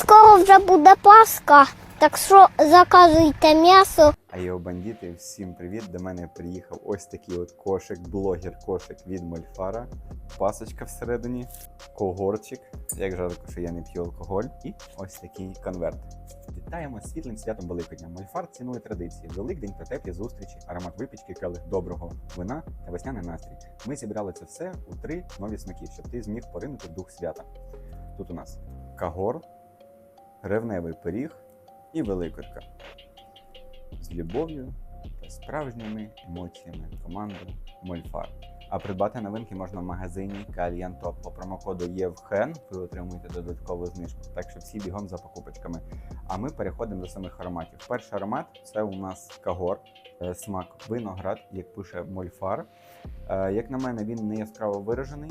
Скоро вже буде Пасха, так що заказуйте м'ясо. А його бандити, всім привіт! До мене приїхав ось такий от кошик, блогер кошик від Мольфара. Пасочка всередині, когорчик. Як жалко, що я не п'ю алкоголь, і ось такий конверт. Вітаємо світлим святом Великодня. Мольфар цінує традиції. Великдень про теплі зустрічі, аромат випічки, келих доброго вина та весняний настрій. Ми зібрали це все у три нові смаки, щоб ти зміг поринути дух свята. Тут у нас кагор, ревневий пиріг і великодка з любов'ю та справжніми емоціями команди Мольфар. А придбати новинки можна в магазині Кальян Топ. По промокоду ЄВХЕН ви отримуєте додаткову знижку. Так що всі бігом за покупочками. А ми переходимо до самих ароматів. Перший аромат це у нас Кагор, е, смак виноград, як пише Мольфар. Е, Як на мене, він не яскраво виражений,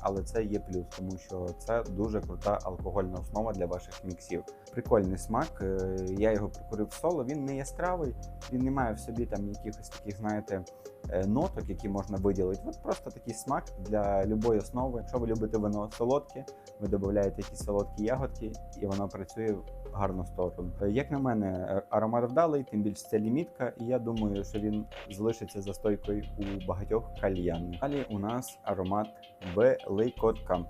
але це є плюс, тому що це дуже крута алкогольна основа для ваших міксів. Прикольний смак. е, Я його прикурив соло. Він не яскравий, він не має в собі там якихось таких, знаєте, е, ноток, які можна виділити. От просто такий смак для любої основи. Якщо ви любите вино солодке, ви додаєте якісь солодкі ягодки, і воно працює гарну сторону. Як на мене, аромат вдалий, тим більше це лімітка, і я думаю, що він залишиться за стойкою у багатьох кальян. Далі у нас аромат великодка.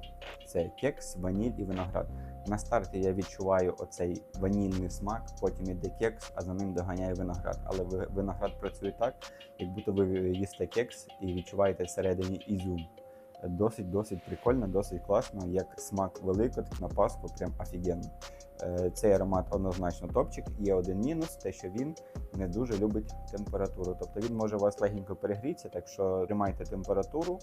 Це кекс, ваніль і виноград. На старті я відчуваю оцей ванільний смак, потім іде кекс, а за ним доганяє виноград. Але ви- виноград працює так, як будто ви їсте кекс і відчуваєте всередині ізюм. Досить досить прикольно, досить класно, як смак великодки на Пасху, прям офігенно. Е, Цей аромат однозначно топчик. Є один мінус, те, що він не дуже любить температуру. Тобто він може у вас легенько перегрітися, так що тримайте температуру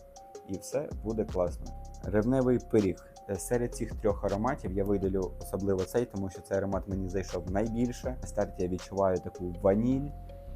і все буде класно. Ревневий пиріг. Е, Серед цих трьох ароматів я виділю особливо цей, тому що цей аромат мені зайшов найбільше. На старті я відчуваю таку ваніль.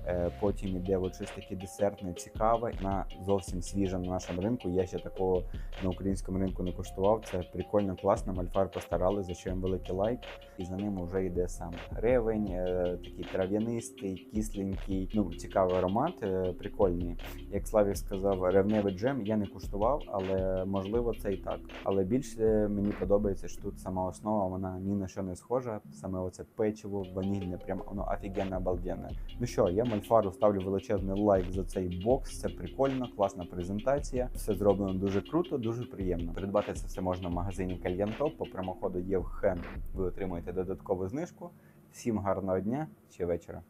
Е, Потім іде от щось таке десертне, цікаве. На зовсім свіже на нашому ринку. Я ще такого на українському ринку не куштував. Це прикольно, класно. Мальфар постарали, за що їм великий лайк. І за ним вже йде сам ревень, е, такий трав'янистий, кисленький. Ну, цікавий аромат, е, прикольний. Як Славік сказав, ревневий джем я не куштував, але можливо це і так. Але більше мені подобається, що тут сама основа, вона ні на що не схожа. Саме оце печиво, ванільне, прям воно офігенно обалденне. Ну що, я Мальфару ставлю величезний лайк за цей бокс. Це прикольно, класна презентація. Все зроблено дуже круто, дуже приємно. Придбати це все можна в магазині Кальянтоп. По промоходу ЄВХЕН ви отримуєте додаткову знижку. Всім гарного дня чи вечора.